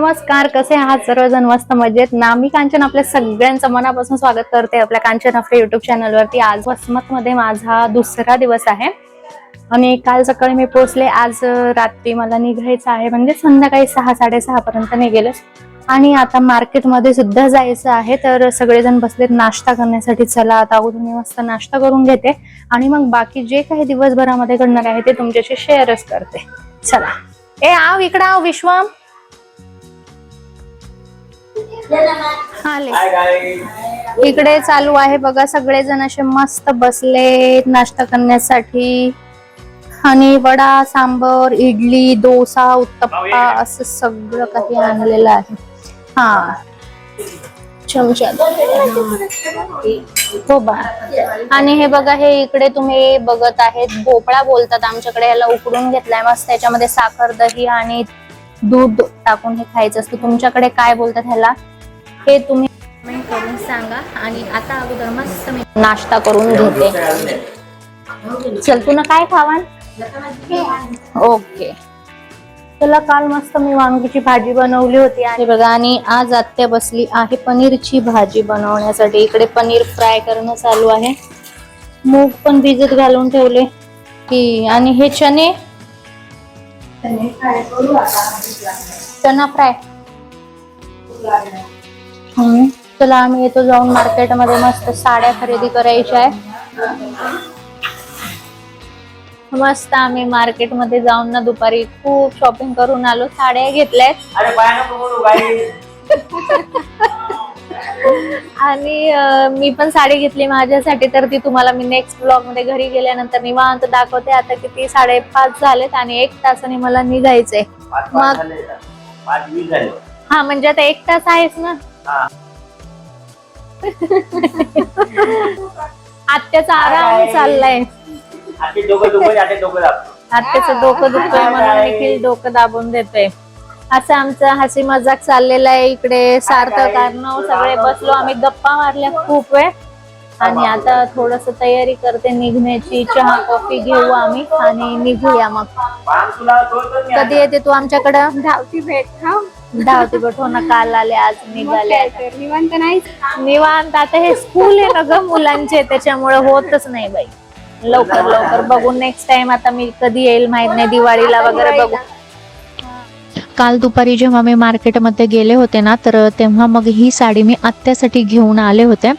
नमस्कार कसे आहात सर्वजण? मस्त मजेत. ना मी कांचन आपल्या सगळ्यांचं मनापासून स्वागत करते आपल्या कांचन आपल्या युट्यूब चॅनलवरती आज वसमत मध्ये माझा दुसरा दिवस आहे. आणि काल सकाळी मी पोहोचले. आज रात्री मला निघायचं आहे. म्हणजे संध्याकाळी सहा साडेसहा पर्यंत निघेल आणि आता मार्केटमध्ये सुद्धा जायचं आहे. तर सगळेजण बसलेत नाश्ता करण्यासाठी. चला आता अगोदर मी मस्त नाश्ता करून घेते. आणि मग बाकी जे काही दिवसभरामध्ये घडणार आहे ते तुमच्याशी शेअरच करते. चला. ए आव इकडं आव विश्वाम. आले. इकडे चालू आहे बघा सगळेजण असे मस्त बसले नाश्ता करण्यासाठी. आणि वडा सांबर इडली डोसा उत्तप्पा असं सगळं काही आणलेलं आहे. हा. चमचा हो बा. आणि हे बघा हे इकडे तुम्ही बघत आहेत. भोपळा बोलतात आमच्याकडे याला उकडून घेतलाय. मस्त त्याच्यामध्ये साखर दही आणि दूध टाकून हे खायचं असतं. तुमच्याकडे काय बोलतात ह्याला? हे तुम्ही कमेंट करून सांगा आणि आता अगोदर मस्त मी नाश्ता करून घेते. चल तुला काय खावान? ओके तुला काल मस्त मी वांगीची भाजी बनवली होती आणि बघा आणि आज आत्या बसली आहे पनीरची भाजी बनवण्यासाठी. इकडे पनीर फ्राय करणं चालू आहे. मूग पण भिजत घालून ठेवले. की आणि हे चणे चना फ्राय हम्म. चला आम्ही येतो जाऊन मार्केटमध्ये मस्त साड्या खरेदी करायच्या आहे. मस्त आम्ही मार्केटमध्ये जाऊन ना दुपारी खूप शॉपिंग करून आलो साड्या घेतल्यात. अरे पाय नको बोलू गाईज आणि मी पण साडी घेतली माझ्यासाठी तर ती तुम्हाला मी नेक्स्ट ब्लॉगमध्ये घरी गेल्यानंतर निवांत दाखवते. आता किती साडेपाच झालेत आणि एक तासाने मला निघायचंय. मग- हा म्हणजे आता एक तास आहेच ना? हा. आत्याचा आराम चाललाय. आत्याचं डोकं दुखतोय म्हणून देखील डोकं दाबून देतोय. असं आमचं हसी मजाक चाललेला आहे इकडे सार्थक अर्णव सगळे बसलो. आम्ही गप्पा मारल्या खूप वेळ. आणि आता थोडस तयारी करते निघण्याची चहा कॉफी घेऊ आम्ही आणि निघूया मग. कधी. येते तू आमच्याकडं? धावती भेट हा. धावती हो ना काल आले आज निघाले निवांत नाही निवांत. आता हे स्कूल आहे ना ग मुलांचे त्याच्यामुळे होतच नाही बाई. लवकर लवकर बघू. नेक्स्ट टाइम आता मी कधी येईल माहीत नाही. दिवाळीला वगैरे बघू. काल दुपारी जेव्हा मी मार्केटमध्ये गेले होते ना तर तेव्हा मग ही साडी मी आत्यासाठी घेऊन आले होते.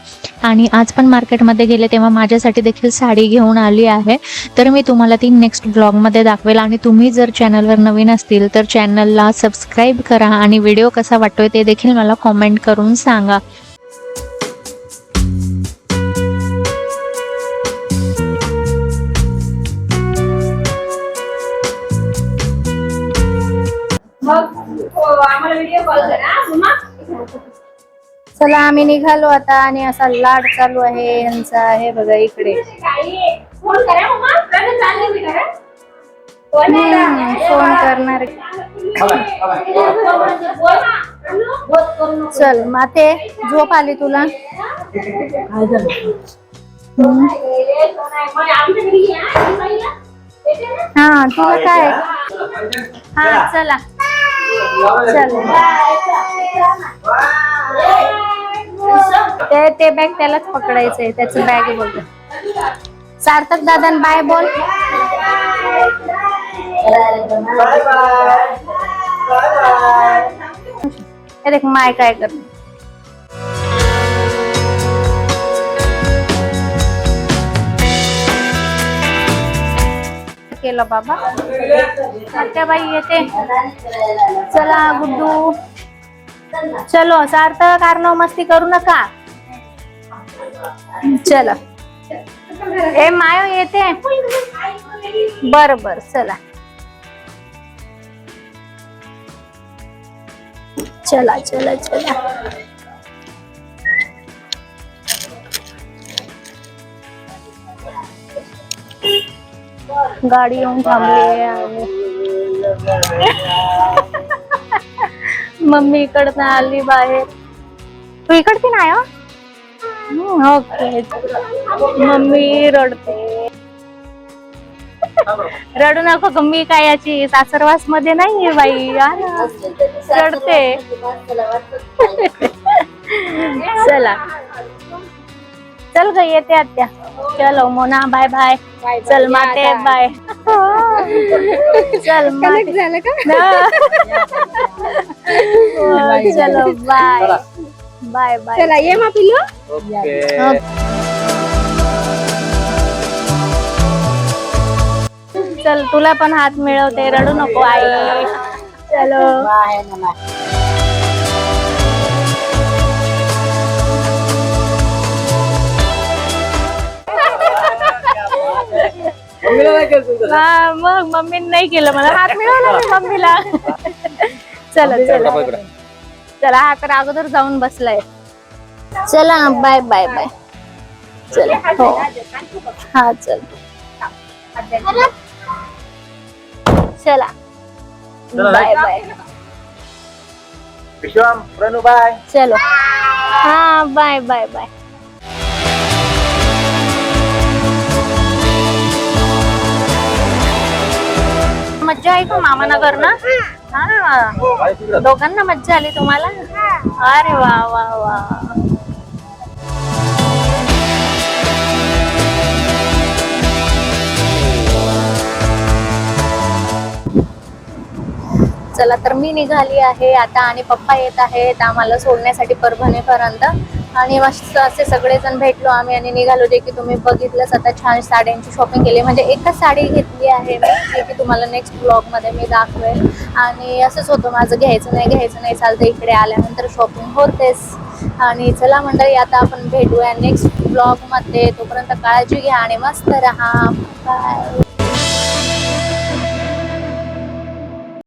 आणि आज पण मार्केटमध्ये गेले तेव्हा माझ्यासाठी देखील साडी घेऊन आली आहे. तर मी तुम्हाला ती नेक्स्ट ब्लॉगमध्ये दाखवेल. आणि तुम्ही जर चॅनलवर नवीन असतील तर चॅनलला सबस्क्राईब करा. आणि व्हिडिओ कसा वाटतोय ते देखील मला कॉमेंट करून सांगा. चला आम्ही निघालो आता आणि असा लाड चालू आहे यांचा आहे बघा इकडे. फोन करणार. चल माते झोप आली तुला. हा तुला काय? हा चल. ते ते बॅग त्यालाच पकडायचंय त्याचं बॅग बोलतो सार्थक दादा बाय बोल. हे देख माय काय कर केलं बाबा. बाई येते. चला गुड्डू. चलो सार्थक कारनाव मस्ती करू नका. चला. ए माय येते. बर बर चला. चला चला चला. गाडी येऊन थांबली आहे मम्मी इकडनं आली बाहेर. तू इकडची नाही हो? ओके. मम्मी रडते. रडू नको गम्मी मी काय याची सासरवासमध्ये नाहीये बाई रडते. चला. चल ग येते आत्या. चलो मोना बाय बाय. चल माते बाय. चल माते. झालं का. हो, चलो बाय. Bye bye. चला ये मा पिल्लू. ओके. चल तुला पण हात मिळवते रडू नको आई. चलो. हा मग मम्मीने नाही केलं मला. हात मिळवला मी मम्मीला. चला चला. चला हा तर अगोदर जाऊन बसलाय. चला बाय बाय बाय चला हो. हा चल. चला. Bye bye Vishwam Pranu bye चलो. हा बाय बाय बाय मज्जा आहे का मामानगर ना हा. दोघांना मज्जा आली तुम्हाला? अरे वा वा वा. चला तर मी निघाली आहे. आता आणि पप्पा येत आहेत. आम्हाला सोडण्यासाठी परभणीपर्यंत. आणि मस्त असे सगळेजण भेटलो आम्ही आणि निघालो जे की तुम्ही बघितलंच. आता छान साड्यांची शॉपिंग केली. म्हणजे एकच साडी घेतली आहे मी जे की तुम्हाला नेक्स्ट ब्लॉगमध्ये मी दाखवेल. आणि असंच होतं माझं घ्यायचं नाही घ्यायचं नाही चालतं इकडे आल्यानंतर शॉपिंग होतेच. आणि चला मंडळी आता आपण भेटूया नेक्स्ट ब्लॉगमध्ये तोपर्यंत काळजी घ्या आणि मस्त राहा. बाय